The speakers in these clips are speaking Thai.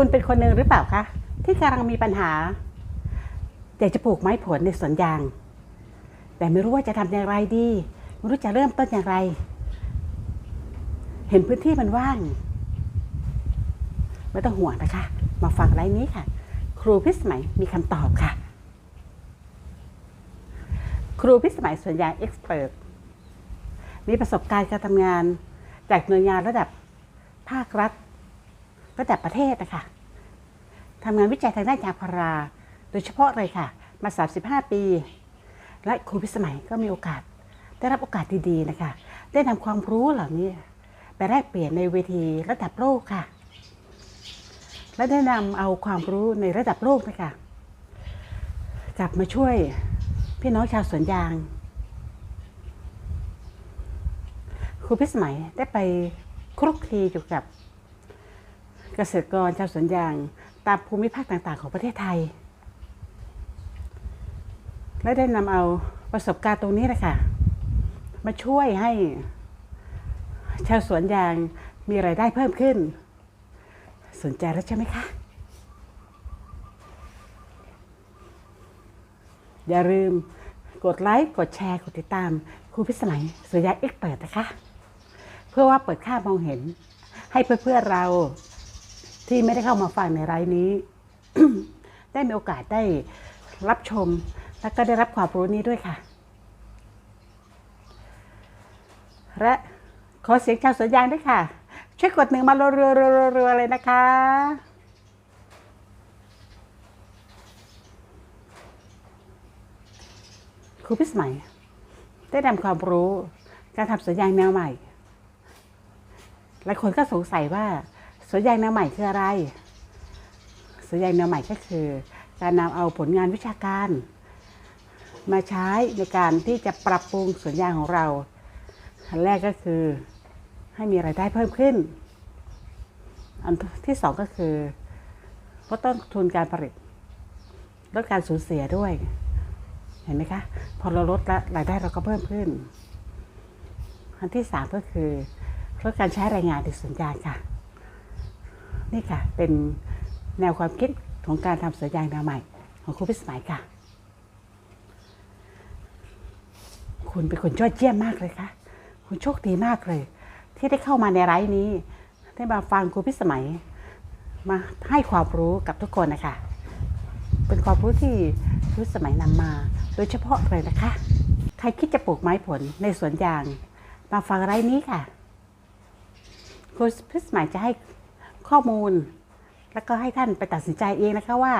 คุณเป็นคนหนึ่งหรือเปล่าคะ ที่กำลังมีปัญหา อยากจะปลูกไม้ผลในสวนยาง แต่ไม่รู้ว่าจะทำอย่างไรดี ไม่รู้จะเริ่มต้นอย่างไร เห็นพื้นที่มันว่าง ไม่ต้องห่วงนะคะ มาฟังไลน์นี้ค่ะ ครูพิสมัยมีคำตอบค่ะ ครูพิสมัยสวนยางเอ็กซ์เพรสมีประสบการณ์การทำงาน จากหน่วยงานระดับภาครัฐ ระดับประเทศนะคะทำงานวิจัยทางด้านยางพารา โดยเฉพาะเลยค่ะ มา 35 ปี และครูพิสมัยก็มีโอกาส ได้รับโอกาสดีๆนะคะ ได้นำความรู้เหล่านี้ไปแลกเปลี่ยนในเวทีระดับโลกค่ะ และได้นำเอาความรู้ในระดับโลกนะคะกลับมาช่วยพี่น้องชาวสวนยาง ครูพิสมัยได้ไปคลุกคลีอยู่กับ เกษตรกรชาวสวนยางตามภูมิภาคต่างๆ ของประเทศไทย และได้นำเอาประสบการณ์ตรงนี้แหละค่ะ มาช่วยให้ชาวสวนยางมีไรายได้เพิ่มขึ้น สนใจแล้วใช่ไหมคะ อย่าลืมกดไลค์กดแชร์ กดติดตามครูพิสมัยสุริยะเอ็กเปิดนะคะ เพื่อว่าเปิดค่ามองเห็นให้เพื่อนๆเรา ที่ไม่ได้เข้ามาฟังในไลน์นี้ ได้มีโอกาสได้รับชม และก็ได้รับความรู้นี้ด้วยค่ะ และขอเสียงชาวสวนยางด้วยค่ะ ช่วยกดหนึ่งมาเรัวๆๆเลยนะคะครูพิสมัย ได้นำความรู้ การทำสวนยางแนวใหม่หลายคนก็สงสัยว่า สวนยางแนวใหม่คืออะไรสวนยางแนวใหม่ก็คือ การนำเอาผลงานวิชาการ มาใช้ในการที่จะปรับปรุงสวนยางของเราอันแรกก็คือให้มีรายได้เพิ่มขึ้น อันที่สองก็คือลดต้นทุนการผลิตลดการสูญเสียด้วย เห็นไหมคะ พอเราลดละรายได้เราก็เพิ่มขึ้น อันที่สามก็คือลดการใช้แรงงานในสวนยางค่ะ นี่ค่ะ เป็นแนวความคิดของการทำสวนยางแนวใหม่ ของครูพิสมัยค่ะ คุณเป็นคนยอดเยี่ยมมากเลยค่ะ คุณโชคดีมากเลย ที่ได้เข้ามาในไลฟ์นี้ ได้มาฟังครูพิสมัย มาให้ความรู้กับทุกคนนะคะ เป็นความรู้ที่ครูพิสมัยนำมา โดยเฉพาะเลยนะคะ ใครคิดจะปลูกไม้ผลในสวนยาง มาฟังไลฟ์นี้ค่ะครูพิสมัยจะให้ ข้อมูล แล้วก็ให้ท่านไปตัดสินใจเองนะคะว่า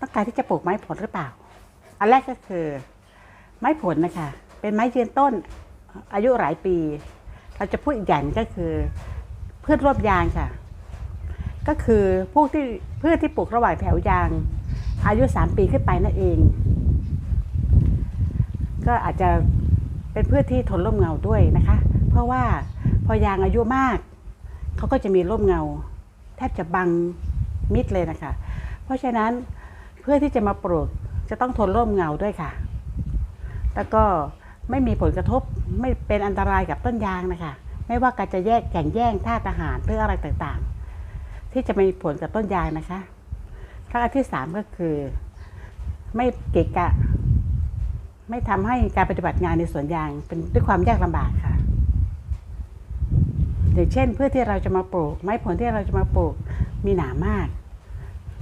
ต้องการที่จะปลูกไม้ผลหรือเปล่า อันแรกก็คือ ไม้ผลนะคะ เป็นไม้ยืนต้นอายุหลายปี เราจะพูดอีกอย่างก็คือพืชรวบยางค่ะ ก็คือพวกที่พืชที่ปลูกระหว่างแถวยาง อายุ 3 ปีขึ้นไปนั่นเอง ก็อาจจะเป็นพืชที่ทนร่มเงาด้วยนะคะ เพราะว่าพอยางอายุมาก เขาก็จะมีร่มเงา แทบจะบังมิดเลยนะคะ เพราะฉะนั้นเพื่อที่จะมาปลูกจะต้องทนร่มเงาด้วยค่ะ แล้วก็ไม่มีผลกระทบไม่เป็นอันตรายกับต้นยางนะคะ ไม่ว่าการจะแยกแข่งแย่งท่าทหารหรืออะไรต่างๆ ที่จะมีผลกับต้นยางนะคะแล้วอันที่สามก็คือ ไม่เกะกะ ไม่ทำให้การปฏิบัติงานในสวนยางเป็นด้วยความยากลำบากค่ะ อย่างเช่นเพื่อที่เราจะมาปลูก ไม้ผลที่เราจะมาปลูกมีหนามาก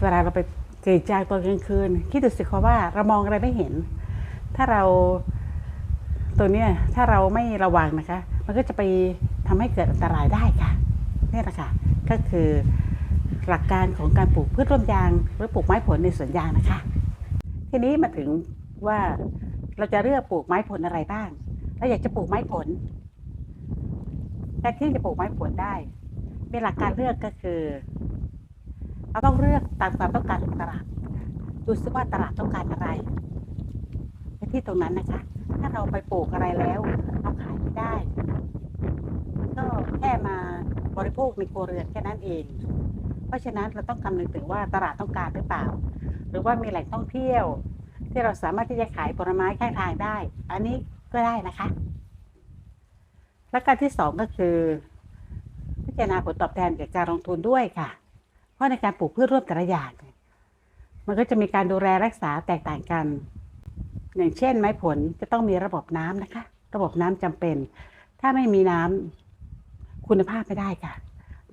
เวลาเราไปเกรีดยางตอนกลางคืน คิดดูสิคะว่าเรามองอะไรไม่เห็น ถ้าเราตัวเนี้ยถ้าเราไม่ระวังนะคะ มันก็จะไปทำให้เกิดอันตรายได้ค่ะนี่แหละค่ะก็คือหลักการของการปลูกพืชร่วมยาง หรือปลูกไม้ผลในสวนยางนะคะ ทีนี้มาถึงว่าเราจะเลือกปลูกไม้ผลอะไรบ้างเราอยากจะปลูกไม้ผล การที่จะปลูกไม้ผลได้ มีหลักการเลือกก็คือ เราต้องเลือกตามความต้องการของตลาดดูซิว่าตลาดต้องการอะไรในที่ตรงนั้นนะคะ ถ้าเราไปปลูกอะไรแล้วเราขายไม่ได้ก็แค่มาบริโภคในครัวเรือนแค่นั้นเอง เพราะฉะนั้นเราต้องคำนึงถึงว่าตลาดต้องการหรือเปล่า หรือว่ามีแหล่งท่องเที่ยว ที่เราสามารถที่จะขายผลไม้ข้างทางได้ อันนี้ก็ได้นะคะ และการที่สองก็คือ พิจารณาผลตอบแทนจากการลงทุนด้วยค่ะ เพราะในการปลูกพืชร่วมแต่ละอย่างมันก็จะมีการดูแลรักษาแตกต่างกัน อย่างเช่น ไม้ผลจะต้องมีระบบน้ำนะคะ ระบบน้ำจำเป็น ถ้าไม่มีน้ำคุณภาพไม่ได้ค่ะ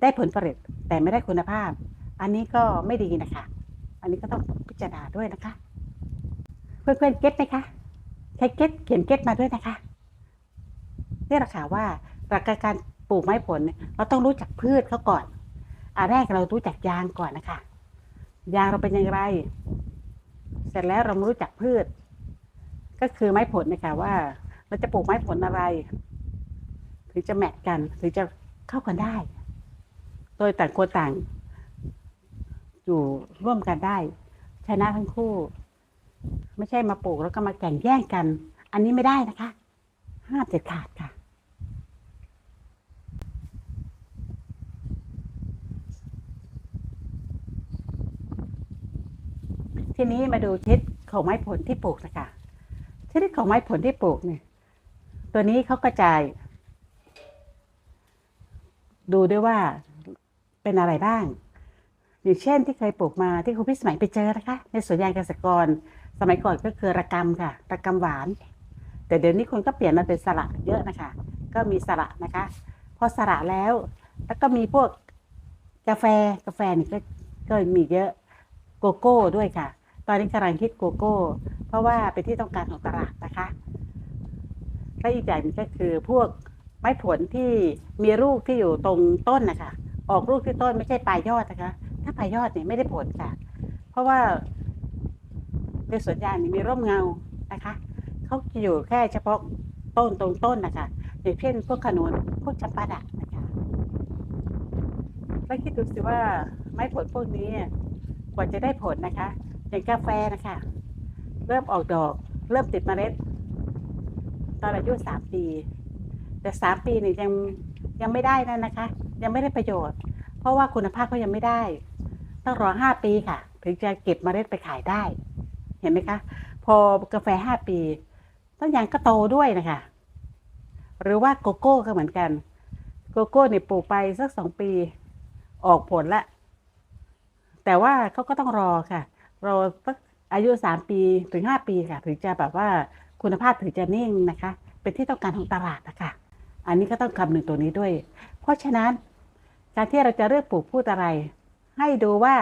ได้ผลผลิตแต่ไม่ได้คุณภาพ อันนี้ก็ไม่ดีนะคะ อันนี้ก็ต้องพิจารณาด้วยนะคะ เพื่อนๆเก็ตไหมคะใครเก็ตเขียนเก็ตมาด้วยนะคะ นี่แหละค่ะว่าหลักการปลูกไม้ผลเราต้องรู้จักพืชเขาก่อนอันแรกเรารู้จักยางก่อนนะคะ ยางเราเป็นอย่างไร เสร็จแล้วเรามารู้จักพืช ก็คือไม้ผลนะคะว่า เราจะปลูกไม้ผลอะไรถึงจะแมทกันถึงจะเข้ากันได้ โดยต่างคนต่าง อยู่ร่วมกันได้ ชนะทั้งคู่ ไม่ใช่มาปลูกแล้วก็มาแข่งแย่งกัน อันนี้ไม่ได้นะคะ ห้ามเด็ดขาดค่ะ ทีนี้มาดูชนิดของไม้ผลที่ปลูกนะคะชนิดของไม้ผลที่ปลูกเนี่ยตัวนี้เขากระจาย ดูด้วยว่าเป็นอะไรบ้างอย่างเช่นที่เคยปลูกมาที่ครูพี่สมัยไปเจอนะคะ ในสวนยางเกษตรกร สมัยก่อนก็คือระกำค่ะระกำหวาน แต่เดี๋ยวนี้คนก็เปลี่ยนมาเป็นสละเยอะนะคะ ก็มีสละนะคะพอสละแล้ว แล้วก็มีพวกกาแฟกาแฟนี่ก็ก็มีเยอะโกโก้ด้วยค่ะ ตอนนี้กำลังคิดโกโก้ เพราะว่าเป็นที่ต้องการของตลาดนะคะและอีกอย่างหนึงก็คือพวกไม้ผลที่มีลูกที่อยู่ตรงต้นนะคะออกลูกที่ต้นไม่ใช่ปลายยอดนะคะ ถ้าปลายยอดเนี่ยไม่ได้ผลค่ะ เพราะว่าในสวนยางนี่มีร่มเงานะคะเขาอยู่แค่เฉพาะต้นตรงต้นนะคะอย่างเช่นพวกขนุนพวกจำปาดะนะคะแล้วคิดดูสิว่าไม้ผลพวกนี้กว่าจะได้ผลนะคะ อย่างกาแฟนะคะ เริ่มออกดอก เริ่มติดเมล็ด ตอนอายุสามปี แต่สามปีนี่ยังยังไม่ได้นั่นนะคะ ยังไม่ได้ประโยชน์ เพราะว่าคุณภาพเขายังไม่ได้ ต้องรอห้าปีค่ะ ถึงจะเก็บเมล็ดไปขายได้ เห็นไหมคะ พอกาแฟห้าปี ต้นยางก็โตด้วยนะคะ หรือว่าโกโก้ก็เหมือนกัน โกโก้เนี่ยปลูกไปสักสองปี ออกผลละแต่ว่าเขาก็ต้องรอค่ะ เรอสักอายุสามปีถึงห้าปีค่ะ ถึงจะแบบว่าคุณภาพถึงจะนิ่งนะคะ เป็นที่ต้องการของตลาดนะคะอันนี้ก็ต้องคำนึงตัวนี้ด้วย เพราะฉะนั้นการที่เราจะเลือกปลูกพืชอะไร ให้ดูว่า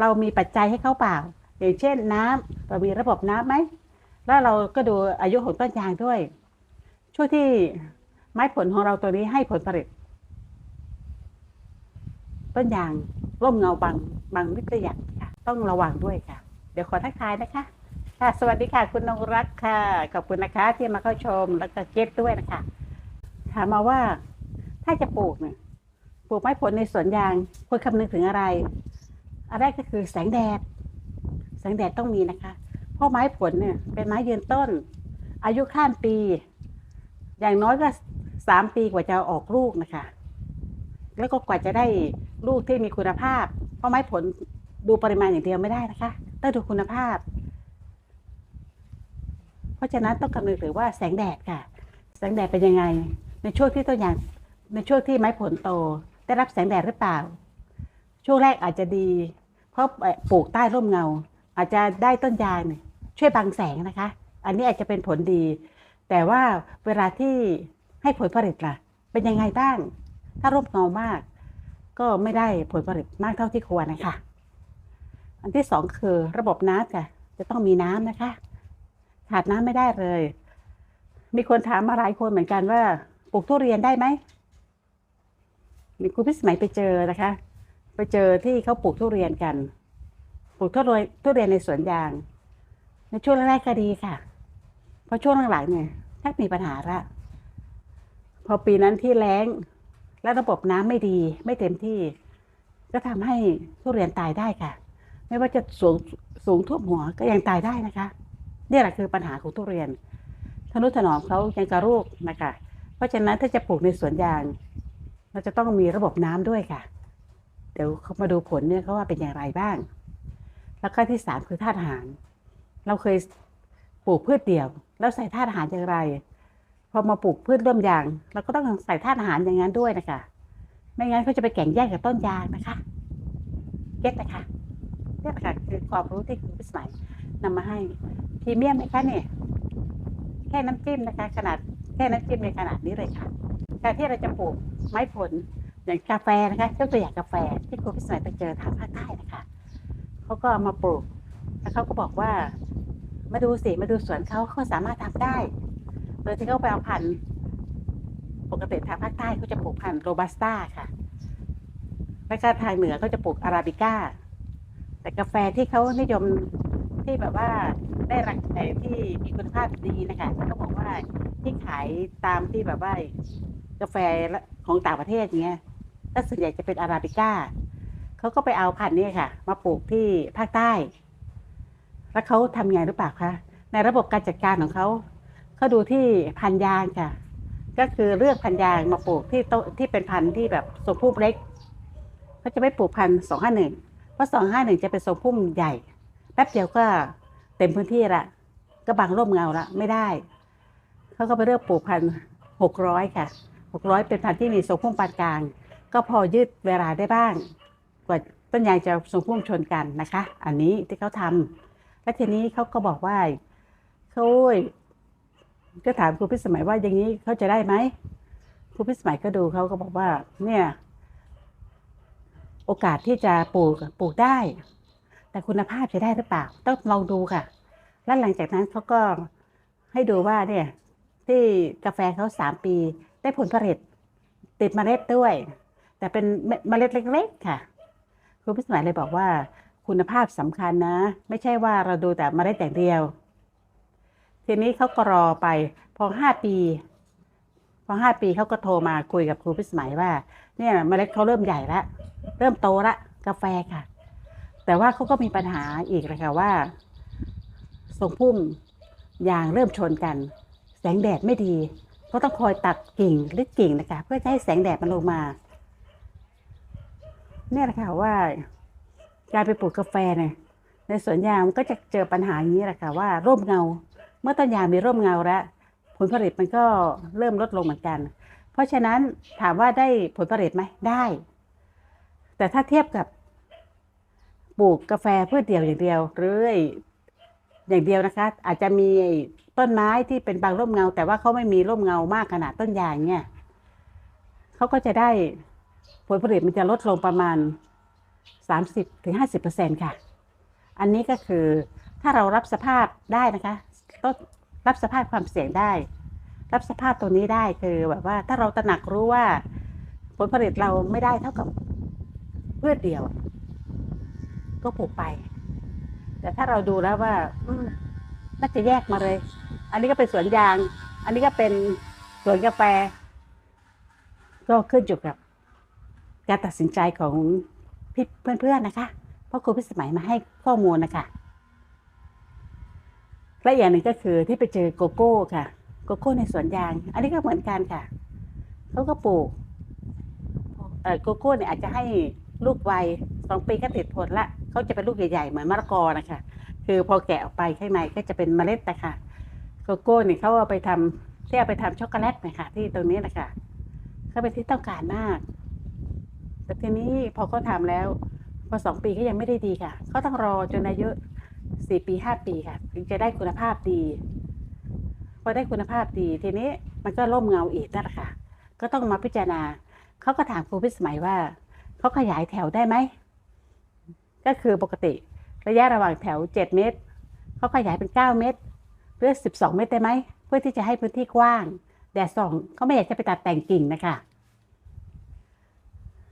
เรามีปัจจัยให้เขาเปล่า อย่างเช่นน้ำเรามีระบบน้ำไหมแล้วเราก็ดูอายุของต้นยางด้วย ช่วงที่ไม้ผลของเราตัวนี้ให้ผลผลิตต้นยาง ร่มเงาบางบางวิทยาค่ะ ต้องระวังด้วยค่ะ เดี๋ยวขอทักทายนะคะ ค่ะ สวัสดีค่ะ คุณนงรักค่ะ ขอบคุณนะคะ ที่มาเข้าชมแล้วก็เก็ตด้วยนะคะ ถามมาว่าถ้าจะปลูกเนี่ยปลูกไม้ผลในสวนยางควรคำนึงถึงอะไรอันแรกก็คือแสงแดด แสงแดดต้องมีนะคะ เพราะไม้ผลเนี่ยเป็นไม้ยืนต้น อายุข้ามปี อย่างน้อยก็สามปีกว่าจะออกลูกนะคะ แล้วก็กว่าจะได้ลูกที่มีคุณภาพ เพราะไม้ผลดูปริมาณอย่างเดียวไม่ได้นะคะต้องดูคุณภาพ เพราะฉะนั้นต้องคำนึงถึงว่าแสงแดดค่ะ แสงแดดเป็นยังไง ในช่วงที่ต้นยางในช่วงที่ไม้ผลโต ได้รับแสงแดดหรือเปล่า ช่วงแรกอาจจะดี เพราะปลูกใต้ร่มเงา อาจจะได้ต้นยางช่วยบังแสงนะคะ อันนี้อาจจะเป็นผลดี แต่ว่าเวลาที่ให้ผลผลิตล่ะ เป็นยังไงบ้าง ถ้าร่มเงามาก ก็ไม่ได้ผลผลิตมากเท่าที่ควรนะคะ อันที่สองคือระบบน้ำค่ะ จะต้องมีน้ำนะคะ ขาดน้ำไม่ได้เลย มีคนถามมาหลายคนเหมือนกันว่าปลูกทุเรียนได้ไหมมีคุณพิสมัยไปเจอนะคะ ไปเจอที่เขาปลูกทุเรียนกัน ปลูกทุเรียนทุเรียนในสวนยาง ในช่วงแรกๆก็ดีค่ะเพราะช่วงหลังๆเนี่ยชักมีปัญหาละพอปีนั้นที่แล้ง และระบบน้ำไม่ดีไม่เต็มที่ ก็ทำให้ทุเรียนตายได้ค่ะ ไม่ว่าจะสูงสูงท่วมหัวก็ยังตายได้นะคะนี่แหละคือปัญหาของทุเรียนทนุถนอมเขายังกระรูกนะคะ เพราะฉะนั้นถ้าจะปลูกในสวนยาง เราจะต้องมีระบบน้ำด้วยค่ะ เดี๋ยวเขามาดูผลเนี่ยเขาว่าเป็นอย่างไรบ้าง แล้วก็ที่สามคือธาตุอาหาร เราเคยปลูกพืชเดี่ยว แล้วใส่ธาตุอาหารอย่างไร พอมาปลูกพืชร่วมยางเราก็ต้องใส่ธาตุอาหารอย่างนั้นด้วยนะคะ ไม่งั้นเขาจะไปแข่งแย่งกับต้นยางนะคะเก็ตนะคะเนี่แหละค่ะคือความรู้ที่คุณพิสมัยนำมาให้พรีเมียมไหมคะเนี่ยแค่น้ำจิ้มนะคะ ขนาดแค่น้ำจิ้มในขนาดนี้เลยค่ะการที่เราจะปลูกไม้ผลอย่างกาแฟนะคะยกตัวอย่างกาแฟที่คุณพิสมัยไปเจอทางภาคใต้นะคะเขาก็เอามาปลูกแล้วเขาก็บอกว่า มาดูสิมาดูสวนเขาเขาสามารถทำได้ โดยที่เขาไปเอาพันธุ์ปกติทางภาคใต้เขาจะปลูกพันธุ์โรบัสต้าค่ะแล้วก็ทางเหนือเขาจะปลูกอาราบิก้า แต่กาแฟที่เขานิยมที่แบบว่าได้ราคาที่มีคุณภาพดีนะคะเขาบอกว่าที่ขายตามที่แบบว่ากาแฟของต่างประเทศเงี้ยก็ส่วนใหญ่จะเป็นอาราบิก้าเขาก็ไปเอาพันธุ์นี้ค่ะ มาปลูกที่ภาคใต้ แล้วเขาทำไงหรือเปล่าคะในระบบการจัดการของเขา เขาดูที่พันยางค่ะ ก็คือเลือกพันยางมาปลูกที่โตที่เป็นพันธุ์ที่แบบสมพุ่มเล็กเขาจะไม่ปลูกพันสองห้าหนึ่งเพราะสองห้าหนึ่งจะเป็นสมพุ่มใหญ่ แป๊บเดียวก็เต็มพื้นที่ละก็บังร่มเงาละไม่ได้เขาก็ไปเลือกปลูกพันหกร้อยค่ะหกร้อยเป็นพันธุ์ที่มีทรงพุ่มปานกลาง ก็พอยืดเวลาได้บ้าง กว่าต้นยางจะทรงพุ่มชนกันนะคะ อันนี้ที่เขาทำแล้วทีนี้เขาก็บอกว่าเขา ก็ถามครูพิสมัยว่าอย่างนี้เขาจะได้ไหมครูพิสมัยก็ดูเขาก็บอกว่า เนี่ย โอกาสที่จะปลูกปลูกได้ แต่คุณภาพจะได้หรือเปล่า ต้องลองดูค่ะ แล้วหลังจากนั้นเขาก็ให้ดูว่าเนี่ย ที่กาแฟเขาสามปี ได้ผลผลิต ติดเมล็ดด้วย แต่เป็นเมล็ดเล็ก ๆ ค่ะครูพิสมัยเลยบอกว่าคุณภาพสำคัญนะ ไม่ใช่ว่าเราดูแต่เมล็ดอย่างเดียว ทีนี้เขาก็รอไป พอห้าปี พอห้าปีเขาก็โทรมาคุยกับครูพิสมัยว่า เนี่ยเมล็ดเขาเริ่มใหญ่แล้วเริ่มโตละกาแฟค่ะ แต่ว่าเขาก็มีปัญหาอีกเลยค่ะว่าทรงพุ่มยางเริ่มชนกัน แสงแดดไม่ดีก็ต้องคอยตัดกิ่งหรือกิ่งนะคะ เพื่อจะให้แสงแดดมันลงมาเนี่ยแหละค่ะว่าการไปปลูกกาแฟเนี่ยในสวนยางมันก็จะเจอปัญหาอย่างนี้แหละค่ะว่าร่มเงา เมื่อต้นยางมีร่มเงาแล้วผลผลิตมันก็เริ่มลดลงเหมือนกัน เพราะฉะนั้นถามว่าได้ผลผลิตไหมได้ แต่ถ้าเทียบกับปลูกกาแฟเพืชเดี่ยวอย่างเดียวหรืออย่างเดียวนะคะ อาจจะมีต้นไม้ที่เป็นบางร่มเงา แต่ว่าเขาไม่มีร่มเงามากขนาดต้นยางเนี่ยเขาก็จะได้ผลผลิตมันจะลดลงประมาณ 30ถึง50%ค่ะ อันนี้ก็คือถ้าเรารับสภาพได้นะคะ ต้องรับสภาพความเสี่ยงได้ รับสภาพตรงนี้ได้คือแบบว่าถ้าเราตระหนักรู้ว่า ผลผลิตเราไม่ได้เท่ากับเพืชเดียว ก็ปลูกไป แต่ถ้าเราดูแล้วว่าอืน่าจะแยกมาเลย อันนี้ก็เป็นสวนยาง อันนี้ก็เป็นสวนกาแฟ ก็ขึ้นอยู่กับ การตัดสินใจของพี่เพื่อนๆนะคะ เพราะครูพิสมัยมาให้ข้อมูลนะคะ และอย่างหนึ่งก็คือที่ไปเจอโกโก้ค่ะ โกโก้ในสวนยาง อันนี้ก็เหมือนกันค่ะเขาก็ปลูกโกโก้เนี่ยอาจจะให้ลูกไวสองปีก็ติดผลละเขาจะเป็นลูกใหญ่ๆเหมือนมะละกอนะคะคือพอแกะออกไปข้างในก็จะเป็นเมล็ดนะคะโกโก้เนี่ยเขาเอาไปทำที่เอาไปทำช็อกโกแลตนะคะที่ตรงนี้นะคะเขาเป็นที่ต้องการมาก แต่ทีนี้พอเขาทำแล้ว พอสองปีก็ยังไม่ได้ดีค่ะเขาต้องรอจนอายุ สี่ปีห้าปีค่ะ ถึงจะได้คุณภาพดี พอได้คุณภาพดีทีนี้มันก็ร่มเงาอีกนั่นแหละค่ะ ก็ต้องมาพิจารณาเขาก็ถามครูพิสมัยว่าเขาขยายแถวได้ไหม ก็คือปกติระยะระหว่างแถวเจ็ดเมตรเขาขยายเป็นเก้าเมตรหรือสิบสองเมตรได้ไหม เพื่อที่จะให้พื้นที่กว้าง แดดส่องเขาไม่อยากจะไปตัดแต่งกิ่งนะคะ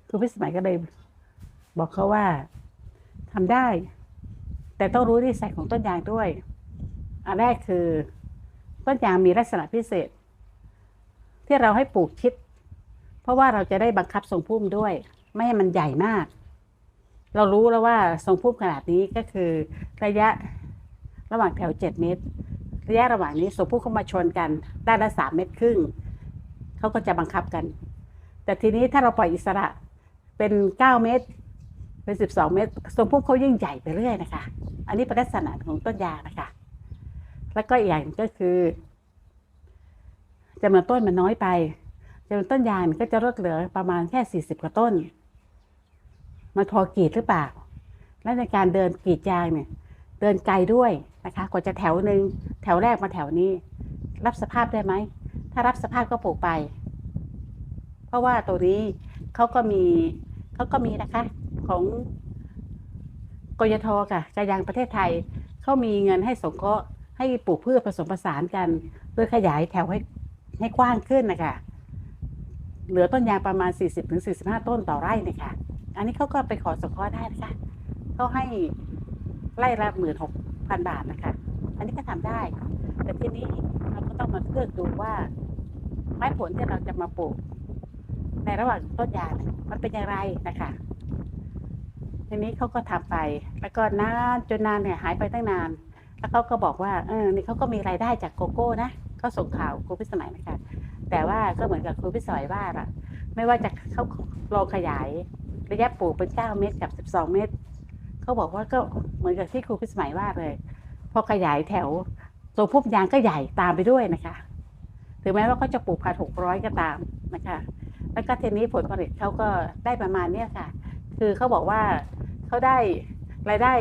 ครูพิสมัยก็เลยบอกเขาว่าทำได้ แต่ต้องรู้นิสัยของต้นยางด้วย อันแรกคือ ต้นยางมีลักษณะพิเศษ ที่เราให้ปลูกชิด เพราะว่าเราจะได้บังคับทรงพุ่มด้วย ไม่ให้มันใหญ่มาก เรารู้แล้วว่าทรงพุ่มขนาดนี้ก็คือ ระยะระหว่างแถวเจ็ดเมตร ระยะระหว่างนี้ทรงพุ่มเข้ามาชนกันด้านละสามเมตรครึ่งเขาก็จะบังคับกัน แต่ทีนี้ถ้าเราปล่อยอิสระเป็นเก้าเมตร เป็นสิบสองเมตรทรงพุ่มเขายิ่งใหญ่ไปเรื่อยนะคะ อันนี้เป็นลักษณะของต้นยางนะคะ แล้วก็อีกอย่างก็คือจำนวนต้นมันน้อยไปจำนวนต้นยางก็จะลดเหลือประมาณแค่สี่สิบกว่าต้น มันพอกรีดหรือเปล่า และในการเดินกรีดยางเนี่ย เดินไกลด้วยนะคะกว่าจะแถวหนึ่งแถวแรกมาแถวนี้ รับสภาพได้ไหม ถ้ารับสภาพก็ปลูกไป เพราะว่าตัวนี้เขาก็มีเขาก็มีนะคะของ กยทค่ะการยางประเทศไทยเขามีเงินให้สงเคราะห์ให้ปลูกพืชผสมผสานกันเพื่อขยายแถวให้ให้กว้างขึ้นนะคะเหลือต้นยางประมาณ 40-45 ต้นต่อไร่นี่ยค่ะอันนี้เขาก็ไปขอสงเคราะห์ได้นะคะเขาให้ไร่ละหมื่นหกพันบาทนะคะ อันนี้ก็ทำได้ แต่ทีนี้เราก็ต้องมาเลือกดูว่า ไม้ผลที่เราจะมาปลูก ในระหว่างต้นยางมันเป็นอย่างไรนะคะ ทีนี้เขาก็ทำไป แล้วก็นานจนนานเนี่ยหายไปตั้งนาน แล้วเขาก็บอกว่าเออนี่เขาก็มีรายได้จากโกโก้นะเขาส่งข่าวครูพิสมัยนะคะแต่ว่าก็เหมือนกับครูพิสมัยว่าอะไม่ว่าจะเขาลองขยายระยะปลูกเป็น9เมตรกับ 12 เมตรเขาบอกว่าก็เหมือนกับที่ครูพิสมัยว่าเลยพอขยายแถวตัวพุ่มยางก็ใหญ่ตามไปด้วยนะคะถึงแม้ว่าเขาจะปลูกพันหกร้อยก็ตามนะคะ แล้วก็ทีนี้ผลผลิตเขาก็ได้ประมาณเนี้ยค่ะ คือเขาบอกว่าเขาได้รายได้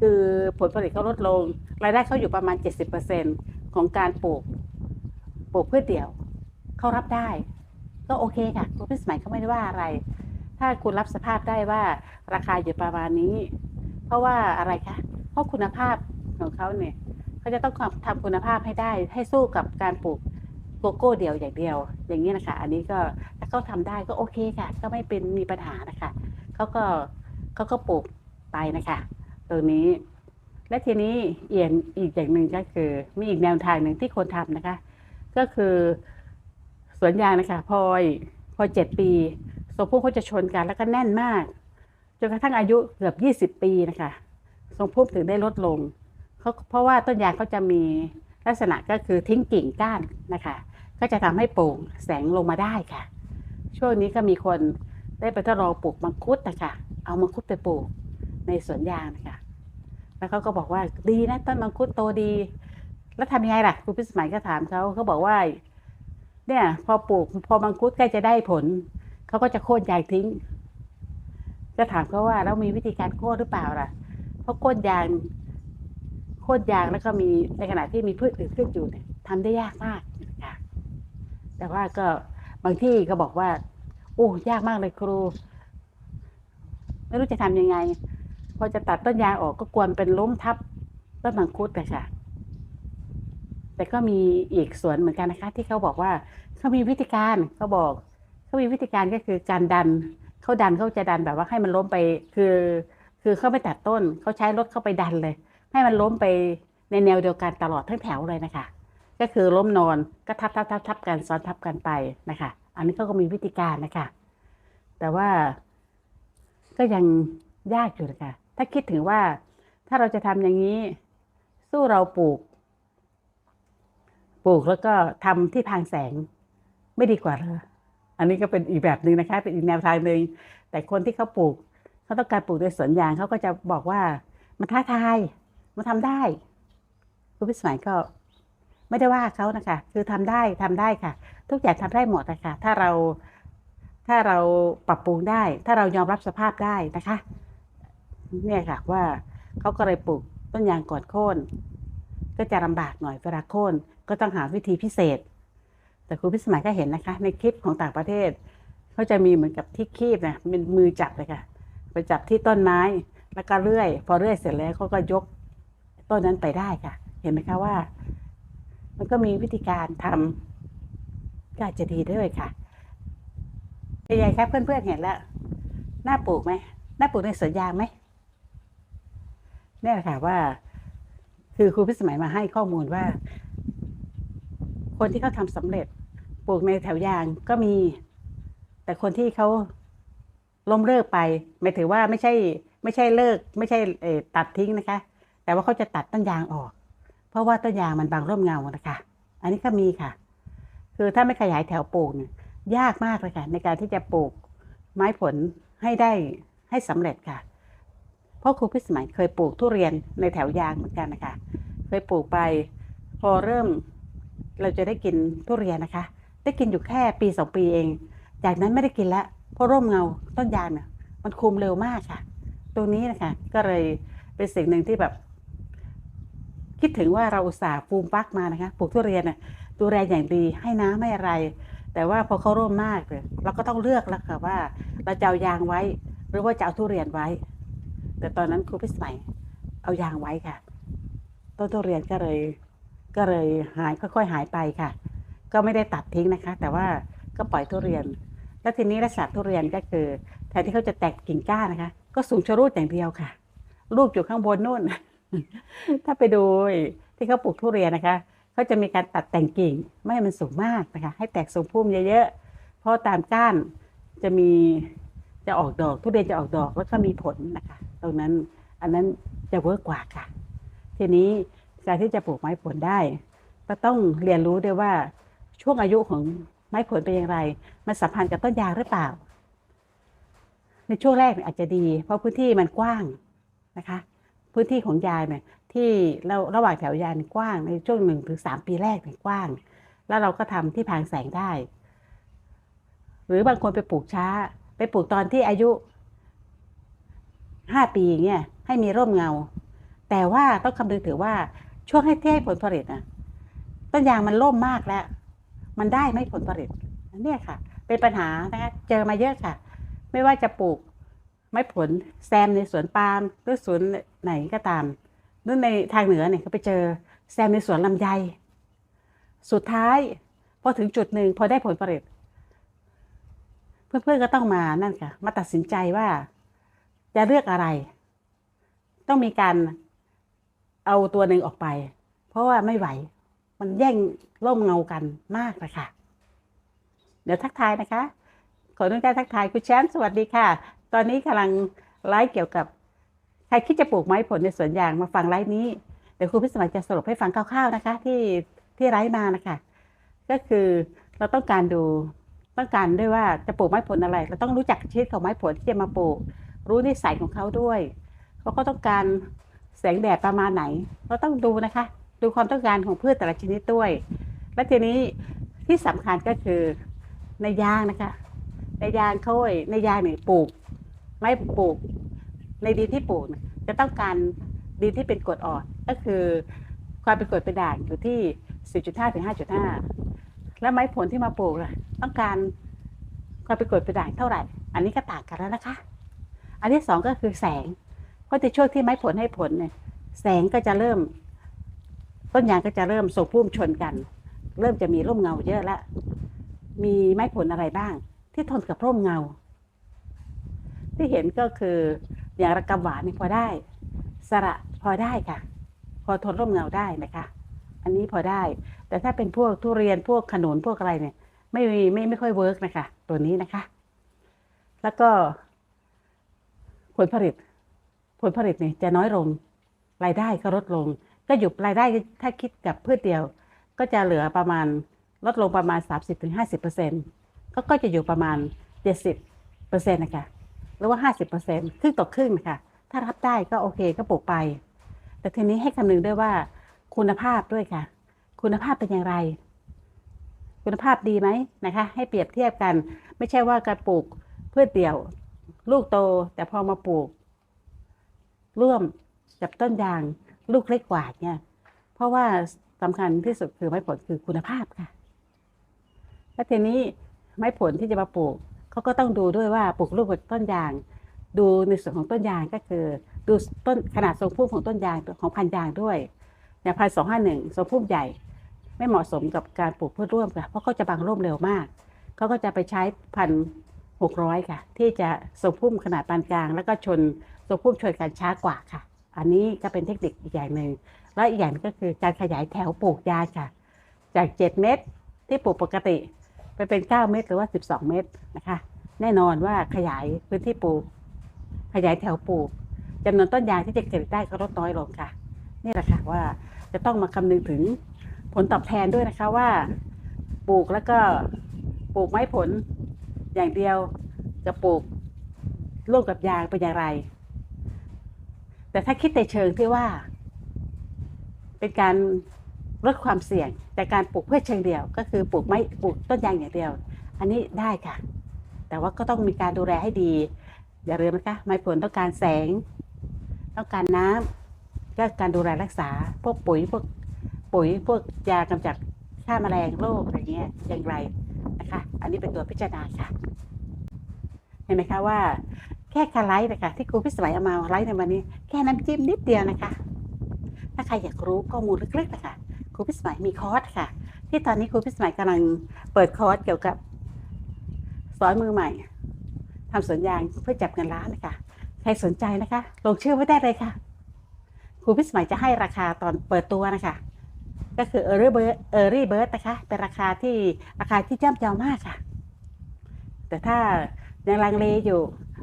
คือผลผลิตเขาลดลง รายได้เขาอยู่ประมาณ 70%ของการปลูกปลูกพืชเดี่ยวเขารับได้ ก็โอเคค่ะคุณพิสมัยเขาไม่ได้ว่าอะไร ถ้าคุณรับสภาพได้ว่าราคาอยู่ประมาณนี้ เพราะว่าอะไรคะเพราะคุณภาพของเขาเนี่ยเขาจะต้องทำคุณภาพให้ได้ ให้สู้กับการปลูก โกโก้เดียวอย่างเดียว อย่างนี้นะคะ อันนี้ก็ถ้าเขาทำได้ก็โอเคค่ะ ก็ไม่เป็นมีปัญหานะคะเขาก็เขาก็ปลูกไปนะคะตรงนี้ และทีนี้เอียงอีกอย่างหนึ่งก็คือ มีอีกแนวทางหนึ่งที่คนทำนะคะ ก็คือสวนยางนะคะพอยพอเจ็ดปีสมพุ่มเขาจะชนกันแล้วก็แน่นมากจนกระทั่งอายุเกือบยี่สิบปีนะคะทรงพุ่มถึงได้ลดลงเขาเพราะว่าต้นยางเขาจะมีลักษณะก็คือทิ้งกิ่งก้านนะคะ ก็จะทำให้โปร่งแสงลงมาได้ค่ะ ช่วงนี้ก็มีคนได้ไปทดลองปลูกมังคุดนะคะเอามังคุดไปปลูกในสวนยางนะคะแล้วเขาก็บอกว่าดีนะต้นมังคุดโตดี แล้วทำยังไงล่ะครูพิสมัยก็ถามเขาเขาบอกว่า เนี่ย พอปลูกพอมังคุดใกล้จะได้ผลเขาก็จะโค่นยางทิ้ง จะถามเขาว่าแล้วมีวิธีการโค่นหรือเปล่าล่ะ เพราะโค่นยางโค่นยางแล้วก็มีในขณะที่มีพืชอื่นขึ้นอยู่เนี่ยทำได้ยากมาก แต่ว่าก็บางที่ก็บอกว่า โอ้ยากมากเลยครู ไม่รู้จะทำยังไง พอจะตัดต้นยางออกก็กวนเป็นล้มทับต้นมังคุดเลยค่ะ แต่ก็มีอีกสวนเหมือนกันนะคะ ที่เขาบอกว่าเขามีวิธีการเขาบอกเขามีวิธีการก็คือการดันเขาดันเขาจะดันแบบว่าให้มันล้มไปคือ คือเขาไม่ตัดต้นเขาใช้รถเข้าไปดันเลย ให้มันล้มไปในแนวเดียวกันตลอดทั้งแถวเลยนะคะ ก็คือล้มนอนก็ทับทับทับทับกันซ้อนทับกันไปนะคะ อันนี้เขาก็มีวิธีการนะคะ แต่ว่าก็ยังยากอยู่นะคะถ้าคิดถึงว่าถ้าเราจะทำอย่างนี้ สู้เราปลูก ปลูกแล้วก็ทำที่ทางแสงไม่ดีกว่าเลยอันนี้ก็เป็นอีกแบบหนึ่งนะคะ เป็นอีกแนวทางหนึ่งแต่คนที่เขาปลูกเขาต้องการปลูกในสวนยางเขาก็จะบอกว่ามันท้าทายมันทำได้คุณพิสมัยก็ ไม่ได้ว่าเขานะคะ คือทำได้ทำได้ค่ะ ทุกอย่างทำได้หมดนะคะถ้าเราถ้าเราปรับปรุงได้ ถ้าเรายอมรับสภาพได้นะคะ เนี่ยค่ะว่าเขาก็เลยปลูกต้นยางก่อนโค่นก็จะลำบากหน่อยเวลาโค่นก็ต้องหาวิธีพิเศษ แต่ครูพิสมัยก็เห็นนะคะ ในคลิปของต่างประเทศเขาจะมีเหมือนกับที่คีบนะเป็นมือจับเลยค่ะไปจับที่ต้นไม้แล้วก็เลื่อย พอเลื่อยเสร็จแล้วเขาก็ยกต้นนั้นไปได้ค่ะ เห็นไหมคะว่า มันก็มีวิธีการทำก็อาจจะดีด้วยค่ะเป็นไงครับเพื่อนๆเห็นแล้วน่าปลูกไหมน่าปลูกในสวนยางไหมเนี่ยแหละค่ะว่า คือครูพิสมัยมาให้ข้อมูลว่า คนที่เขาทำสำเร็จปลูกในแถวยางก็มี แต่คนที่เขาล้มเลิกไปหมายถือว่าไม่ใช่ ไม่ใช่เลิก ไม่ใช่ตัดทิ้งนะคะ แต่ว่าเขาจะตัดต้นยางออก ราะว่าต้นยางมันบังร่มเงานะคะ อันนี้ก็มีค่ะ คือถ้าไม่ขยายแถวปลูกเนี่ยยากมากเลยค่ะ ในการที่จะปลูกไม้ผลให้ได้ให้สำเร็จค่ะ เพราะครูพิสมัยเคยปลูกทุเรียนในแถวยางเหมือนกันนะคะ เคยปลูกไป พอเริ่มเราจะได้กินทุเรียนนะคะ ได้กินอยู่แค่ปีสองปีเอง จากนั้นไม่ได้กินล้วเพราะร่มเงาต้นยางเนี่ยมันคุมเร็วมากค่ะ ตรงนี้นะคะก็เลยเป็นสิ่งหนึ่งที่แบบ คิดถึงว่าเราอุตส่าห์ฟูมฟักมานะคะปลูกทุเรียนน่ะดูแลอย่างดีให้น้ำไม่อะไร แต่ว่าพอเขาร่มมากเลยเราก็ต้องเลือกแล้วค่ะว่าเราจะเอายางไว้ หรือว่าจะเอาทุเรียนไว้ แต่ตอนนั้นครูพิสมัยเอายางไว้ค่ะต้นทุเรียนก็เลยก็เลยหายค่อยๆหายไปค่ะ ก็ไม่ได้ตัดทิ้งนะคะ แต่ว่าก็ปล่อยทุเรียน แล้วทีนี้ลักษณะทุเรียนก็คือแทนที่เขาจะแตกกิ่งก้านนะคะ ก็สูงชะรูดอย่างเดียวค่ะ ลูกอยู่ข้างบนนู่น ถ้าไปดูที่เขาปลูกทุเรียนนะคะเขาจะมีการตัดแต่งกิ่งไม่ให้มันสูงมากนะคะ ให้แตกทรงพุ่มเยอะๆเพราะตามก้านจะมีจะออกดอก ทุเรียนจะออกดอกแล้วก็มีผลนะคะ ตรงนั้นอันนั้นจะเวิร์กกว่าค่ะ ทีนี้การที่จะปลูกไม้ผลได้ ก็ต้องเรียนรู้ด้วยว่าช่วงอายุของไม้ผลเป็นอย่างไร มันสัมพันธ์กับต้นยางหรือเปล่า ในช่วงแรกอาจจะดี เพราะพื้นที่มันกว้างนะคะ พื้นที่ของยางเนี่ยที่เราระหว่างแถวยางเนี่ยกว้างในช่วงหนึ่งถึงสามปีแรกเนี่ยกว้าง แล้วเราก็ทำที่พางแสงได้ หรือบางคนไปปลูกช้า ไปปลูกตอนที่อายุห้าปีเงี้ยให้มีร่มเงา แต่ว่าต้องคำนึงถึงว่าช่วงให้เท่ผลผลิตนะต้นยางมันร่มมากแล้ว มันได้ไม่ผลผลิตนเนี่ยค่ะ เป็นปัญหานะคะเจอมาเยอะค่ะ ไม่ว่าจะปลูก ไม้ผลแซมในสวนปาล์มหรือสวนไหนก็ตามหรือในทางเหนือเนี่ยก็ไปเจอแซมในสวนลำไย สุดท้ายพอถึงจุดหนึ่งพอได้ผลผลิตเพื่อนๆก็ต้องมานั่นค่ะ มาตัดสินใจว่าจะเลือกอะไร ต้องมีการเอาตัวหนึ่งออกไป เพราะว่าไม่ไหว มันแย่งร่มเงากันมากเลยค่ะ เดี๋ยวทักทายนะคะ ขออนุญาตทักทายคุณแชมป์สวัสดีค่ะ ตอนนี้กำลังไลฟ์เกี่ยวกับ ใครคิดจะปลูกไม้ผลในสวนยางมาฟังไลฟ์นี้ เดี๋ยวครูพิสมัยจะสรุปให้ฟังคร่าวๆนะคะ ที่ที่ไลฟ์มานะคะ ก็คือเราต้องการดูต้องการด้วยว่าจะปลูกไม้ผลอะไร เราต้องรู้จักชนิดของไม้ผลที่จะมาปลูก รู้นิสัยของเขาด้วยเขาก็ต้องการแสงแดดประมาณไหน เราต้องดูนะคะ ดูความต้องการของพืชแต่ละชนิดด้วย และทีนี้ที่สำคัญก็คือในยางนะคะ ในยางเขาไอ้ในยางเนี่ยปลูก ไม่ปลูก ในดินที่ปลูกจะต้องการดินที่เป็นกรดอ่อนก็คือความเป็นกรดเป็นด่างอยู่ที่ 10.5ถึง5.5 แล้วไม้ผลที่มาปลูกล่ะต้องการความเป็นกรดเป็นด่างเท่าไหร่ อันนี้ก็ต่างกันแล้วนะคะ อันที่สองก็คือแสงเพราะในช่วงที่ไม้ผลให้ผลเนี่ยแสงก็จะเริ่ม ต้นยางก็จะเริ่มส่งพุ่มชนกัน เริ่มจะมีร่มเงาเยอะแล้วมีไม้ผลอะไรบ้าง ที่ทนกับร่มเงา ที่เห็นก็คืออย่างระกำหวานนี่พอได้ สระพอได้ค่ะ พอทนร่มเงาได้นะคะ อันนี้พอได้ แต่ถ้าเป็นพวกทุเรียนพวกขนุนพวกอะไรเนี่ย ไม่มีไม่ไม่ค่อยเวิร์กนะคะ ตัวนี้นะคะ แล้วก็ ผลผลิต ผลผลิตเนี่ยจะน้อยลงรายได้ก็ลดลง ก็อยู่รายได้ถ้าคิดกับพืชเดียว ก็จะเหลือประมาณลดลงประมาณ 30-50%ก็ก็จะอยู่ประมาณ 70%นะคะ หรือว่า 50%ครึ่งต่อครึ่งนะคะถ้ารับได้ก็โอเคก็ปลูกไป แต่ทีนี้ให้คำนึงด้วยว่าคุณภาพด้วยค่ะ คุณภาพเป็นอย่างไร คุณภาพดีไหมนะคะ ให้เปรียบเทียบกัน ไม่ใช่ว่าการปลูกพืชเดี่ยว ลูกโตแต่พอมาปลูก ร่วมกับต้นยางลูกเล็กกว่าเนี่ยเพราะว่าสำคัญที่สุดคือไม้ผลคือคุณภาพค่ะ แล้วทีนี้ไม้ผลที่จะมาปลูก เขาก็ต้องดูด้วยว่าปลูกลูกบต้นยาง ดูในส่วนของต้นยางก็คือ ดูต้นขนาดทรงพุ่มของต้นยางของพันยางด้วยอย่างพันสองห้าหนึ่งทรงพุ่มใหญ่ ไม่เหมาะสมกับการปลูกพืชร่วมค่ะเพราะเขาจะบังร่มเร็วมากเขาก็จะไปใช้พันหกร้อยค่ะ ที่จะทรงพุ่มขนาดปานกลาง แล้วก็ชนทรงพุ่มชนกันช้ากว่าค่ะ อันนี้ก็เป็นเทคนิคอีกอย่างหนึ่งและอีกอย่างก็คือการขยายแถวปลูกยาค่ะ จาก 7 เมตรที่ปลูกปกติ ไปเป็น 9 เมตรหรือว่า 12 เมตรนะคะ แน่นอนว่าขยายพื้นที่ปลูก ขยายแถวปลูกจำนวนต้นยางที่จะเก็บได้ก็ลดน้อยลงค่ะ นี่แหละค่ะว่าจะต้องมาคำนึงถึงผลตอบแทนด้วยนะคะว่า ปลูกแล้วก็ปลูกไม้ผลอย่างเดียวจะปลูกร่วมกับยางเป็นอย่างไร แต่ถ้าคิดในเชิงที่ว่า เป็นการ ลดความเสี่ยง แต่การปลูกเพืชเชิงเดี่ยว ก็คือปลูกไม้ปลูกต้นยางอย่างเดียว อันนี้ได้ค่ะ แต่ว่าก็ต้องมีการดูแลให้ดี อย่าลืมนะคะไม้ผลต้องการแสง ต้องการน้ำก็การดูแลรักษา พวกปุ๋ยพวกปุ๋ยพวกยากำจัดฆ่าแมลงโรคอะไรเงี้ยอย่างไรนะคะ อันนี้เป็นตัวพิจารณาค่ะ เห็นไหมคะว่าแค่กาไลฟ์นะคะที่ครูพิสมัยเอามาไลฟ์ในวันนี้ แค่น้ำจิ้มนิดเดียวนะคะ ถ้าใครอยากรู้ข้อมูลลึกๆนะคะ ครูพิสมัยมีคอร์สค่ะ ที่ตอนนี้ครูพิสมัยกำลังเปิดคอร์สเกี่ยวกับสอนมือใหม่ทำสวนยางเพื่อจับเงินล้านนะคะใครสนใจนะคะ ลงชื่อไว้ได้เลยค่ะครูพิสมัยจะให้ราคาตอนเปิดตัวนะคะ ก็คือ early bird early bird นะคะ เป็นราคาที่ราคาที่ย่อมเยาวมากค่ะ แต่ถ้ายังลังเลอยู่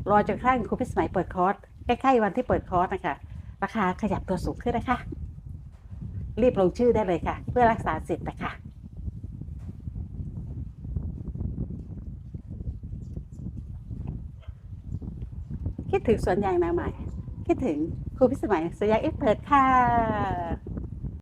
รอจนกระทั่งครูพิสมัยเปิดคอร์สใกล้ๆวันที่เปิดคอร์สนะคะราคาขยับตัวสูงขึ้นนะคะ รีบลงชื่อได้เลยค่ะ เพื่อรักษาสิทธิ์นะคะคิดถึงสวนยางนาใหม่ คิดถึงครูพิสมัยสยามเอ็กเพิร์ดค่ะ